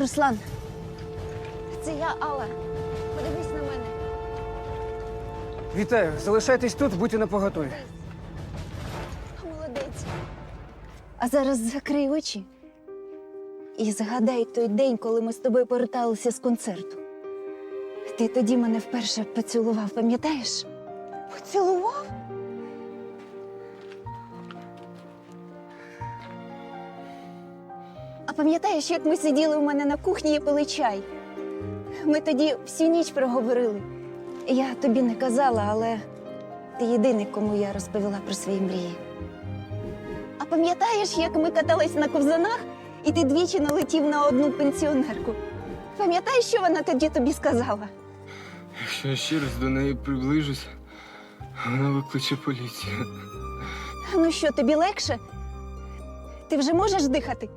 Руслан, це я Алла. Подивись на мене. Вітаю, залишайтесь тут, будьте на поготові. Молодець. А зараз закрий очі і згадай той день, коли ми з тобою поверталися з концерту. Ти тоді мене вперше поцілував, пам'ятаєш? Поцілував? Пам'ятаєш, як ми сиділи у мене на кухні і пили чай? Ми тоді всю ніч проговорили. Я тобі не казала, але ти єдиний, кому я розповіла про свої мрії. А пам'ятаєш, як ми катались на ковзанах, і ти двічі налетів на одну пенсіонерку? Пам'ятаєш, що вона тоді тобі сказала? Якщо я ще раз до неї приближусь, вона викличе поліцію. Ну що, тобі легше? Ти вже можеш дихати?